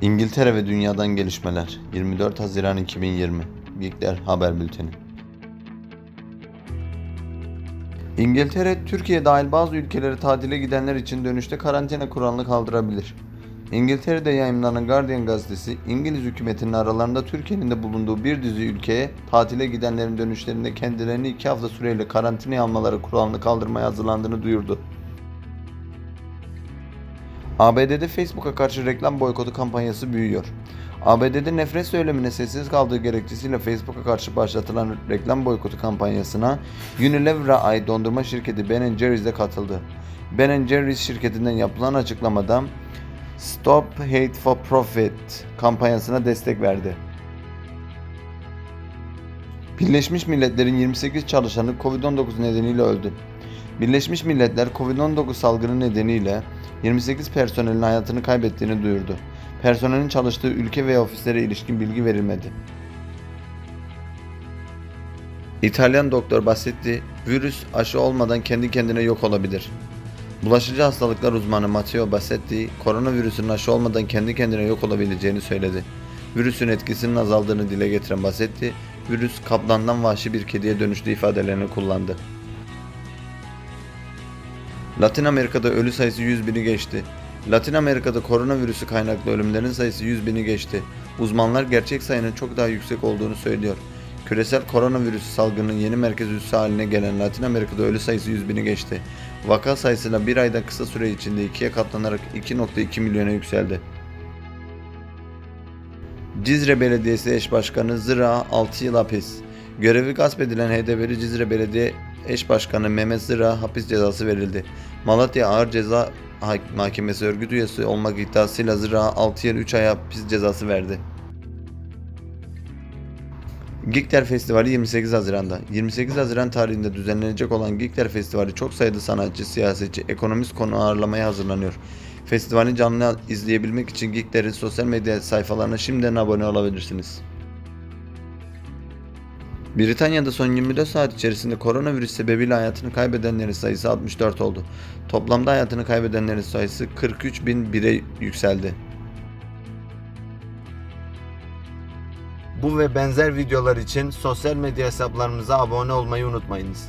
İngiltere ve dünyadan gelişmeler 24 Haziran 2020 Geekler Haber Bülteni İngiltere, Türkiye dahil bazı ülkelere tatile gidenler için dönüşte karantina kuralını kaldırabilir. İngiltere'de yayımlanan Guardian gazetesi, İngiliz hükümetinin aralarında Türkiye'nin de bulunduğu bir dizi ülkeye tatile gidenlerin dönüşlerinde kendilerini iki hafta süreyle karantinaya almaları kuralını kaldırmaya hazırlandığını duyurdu. ABD'de Facebook'a karşı reklam boykotu kampanyası büyüyor. ABD'de nefret söylemine sessiz kaldığı gerekçesiyle Facebook'a karşı başlatılan reklam boykotu kampanyasına Unilever'a ait dondurma şirketi Ben Jerry's de katıldı. Ben Jerry's şirketinden yapılan açıklamada Stop Hate for Profit kampanyasına destek verdi. Birleşmiş Milletler'in 28 çalışanı Covid-19 nedeniyle öldü. Birleşmiş Milletler Covid-19 salgını nedeniyle 28 personelin hayatını kaybettiğini duyurdu. Personelin çalıştığı ülke veya ofislere ilişkin bilgi verilmedi. İtalyan doktor bahsetti, virüs aşı olmadan kendi kendine yok olabilir. Bulaşıcı hastalıklar uzmanı Matteo Bassetti, koronavirüsün aşı olmadan kendi kendine yok olabileceğini söyledi. Virüsün etkisinin azaldığını dile getiren Bassetti, virüs kaplandan vahşi bir kediye dönüştü ifadelerini kullandı. Latin Amerika'da ölü sayısı 100 bini geçti. Latin Amerika'da koronavirüsü kaynaklı ölümlerin sayısı 100 bini geçti. Uzmanlar gerçek sayının çok daha yüksek olduğunu söylüyor. Küresel koronavirüs salgının yeni merkez üssü haline gelen Latin Amerika'da ölü sayısı 100 bini geçti. Vaka sayısıyla bir ayda kısa süre içinde ikiye katlanarak 2.2 milyona yükseldi. Cizre Belediyesi Eş Başkanı Zıra 6 yıl hapis. Görevi gasp edilen HDP'li Cizre Belediye Eş Başkanı Mehmet Zıra hapis cezası verildi. Malatya Ağır Ceza Mahkemesi örgüt üyesi olmak iddiasıyla Zıra 6 yıl 3 ay hapis cezası verdi. Geekler Festivali 28 Haziran'da. 28 Haziran tarihinde düzenlenecek olan Geekler Festivali çok sayıda sanatçı, siyasetçi, ekonomist konu ağırlamaya hazırlanıyor. Festivali canlı izleyebilmek için Geekler'in sosyal medya sayfalarına şimdiden abone olabilirsiniz. Britanya'da son 24 saat içerisinde koronavirüs sebebiyle hayatını kaybedenlerin sayısı 64 oldu. Toplamda hayatını kaybedenlerin sayısı 43 bin bire yükseldi. Bu ve benzer videolar için sosyal medya hesaplarımıza abone olmayı unutmayınız.